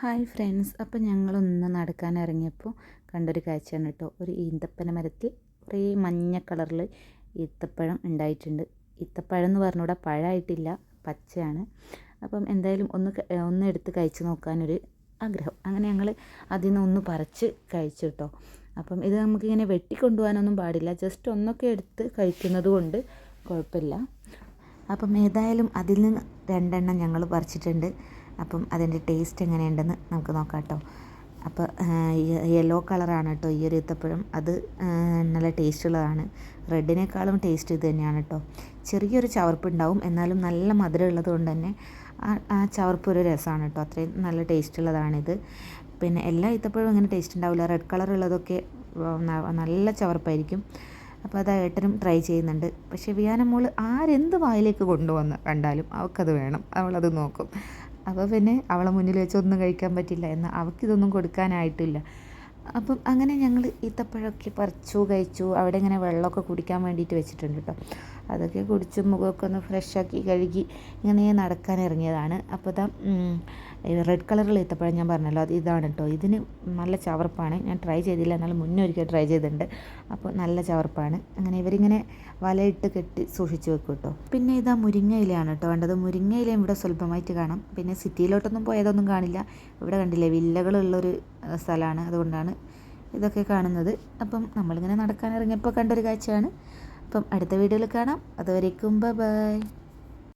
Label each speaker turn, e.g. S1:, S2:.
S1: Hi friends. അപ്പോൾ ഞങ്ങളൊന്ന് നടക്കാൻ ഇറങ്ങിയപ്പോൾ കണ്ടൊരു കാഴ്ചയാണ് കേട്ടോ. ഒരു ഈന്തപ്പന മരത്തിൽ കുറേ മഞ്ഞ കളറിൽ ഈത്തപ്പഴം ഉണ്ടായിട്ടുണ്ട്. ഈത്തപ്പഴം എന്ന് പറഞ്ഞുകൂടെ പഴമായിട്ടില്ല പച്ചയാണ്. അപ്പം എന്തായാലും ഒന്ന് ഒന്ന് എടുത്ത് കഴിച്ച് നോക്കാനൊരു ആഗ്രഹം. അങ്ങനെ ഞങ്ങൾ അതിൽ നിന്ന് ഒന്ന് പറിച്ച് കഴിച്ചു കേട്ടോ. അപ്പം ഇത് നമുക്കിങ്ങനെ വെട്ടിക്കൊണ്ടുപോകാനൊന്നും പാടില്ല. ജസ്റ്റ് ഒന്നൊക്കെ എടുത്ത് കഴിക്കുന്നത് കൊണ്ട് കുഴപ്പമില്ല. അപ്പം ഏതായാലും അതിൽ നിന്ന് രണ്ടെണ്ണം ഞങ്ങൾ പറിച്ചിട്ടുണ്ട്. അപ്പം അതിന്റെ ടേസ്റ്റ് എങ്ങനെയുണ്ടെന്ന് നമുക്ക് നോക്കാം കേട്ടോ. അപ്പോൾ യെല്ലോ കളറാണ് കേട്ടോ ഈ ഒരു ഈത്തപ്പഴം. അത് നല്ല ടേസ്റ്റുള്ളതാണ്. റെഡിനേക്കാളും ടേസ്റ്റ് ഇത് തന്നെയാണ് കേട്ടോ. ചെറിയൊരു ചവർപ്പുണ്ടാവും എന്നാലും നല്ല മധുരം ഉള്ളത് കൊണ്ട് തന്നെ ആ ചവർപ്പ് ഒരു രസമാണ് കേട്ടോ. അത്രയും നല്ല ടേസ്റ്റ് ഉള്ളതാണിത് പിന്നെ എല്ലാ ഈത്തപ്പഴവും ഇങ്ങനെ ടേസ്റ്റ് ഉണ്ടാവില്ല. റെഡ് കളർ ഉള്ളതൊക്കെ നല്ല ചവർപ്പായിരിക്കും. അപ്പോൾ അത് ഏട്ടനും ട്രൈ ചെയ്യുന്നുണ്ട്. പക്ഷേ വിയാന മോൾ ആരെന്ത് വായിലേക്ക് കൊണ്ടുവന്ന് കണ്ടാലും അവൾക്കത് വേണം. അവളത് നോക്കും. അപ്പോൾ പിന്നെ അവളെ മുന്നിൽ വെച്ച് ഒന്നും കഴിക്കാൻ പറ്റില്ല എന്നാൽ അവൾക്കിതൊന്നും കൊടുക്കാനായിട്ടില്ല. അപ്പം അങ്ങനെ ഞങ്ങൾ ഈത്തപ്പഴമൊക്കെ പറിച്ചു കഴിച്ചു. അവിടെ ഇങ്ങനെ വെള്ളമൊക്കെ കുടിക്കാൻ വേണ്ടിയിട്ട് വെച്ചിട്ടുണ്ട് കേട്ടോ. അതൊക്കെ കുടിച്ച് മുഖമൊക്കെ ഒന്ന് ഫ്രഷാക്കി കഴുകി ഇങ്ങനെ നടക്കാൻ ഇറങ്ങിയതാണ്. അപ്പോൾ ഇതാ റെഡ് കളറുള്ള ഈത്തപ്പഴം ഞാൻ പറഞ്ഞല്ലോ അത് ഇതാണ് കേട്ടോ. ഇതിന് നല്ല ചവർപ്പാണ്. ഞാൻ ട്രൈ ചെയ്തില്ല എന്നാലും മുന്നേ ഒരിക്കൽ ട്രൈ ചെയ്തിട്ടുണ്ട്. അപ്പോൾ നല്ല ചവർപ്പാണ്. അങ്ങനെ ഇവരിങ്ങനെ വലയിട്ട് കെട്ടി സൂക്ഷിച്ച് വെക്കും കേട്ടോ. പിന്നെ ഇതാ മുരിങ്ങ ഇലയാണ് കേട്ടോ വേണ്ടത്. മുരിങ്ങ ഇലയും ഇവിടെ സ്വല്പമായിട്ട് കാണാം. പിന്നെ സിറ്റിയിലോട്ടൊന്നും പോയതൊന്നും കാണില്ല. ഇവിടെ കണ്ടില്ലേ വില്ലകളുള്ളൊരു സ്ഥലമാണ്. അതുകൊണ്ടാണ് ഇതൊക്കെ കാണുന്നത്. അപ്പം നമ്മളിങ്ങനെ നടക്കാൻ ഇറങ്ങിയപ്പോൾ കണ്ടൊരു കാഴ്ചയാണ്. അപ്പം അടുത്ത വീഡിയോയിൽ കാണാം. അതുവരേക്കും ബൈ.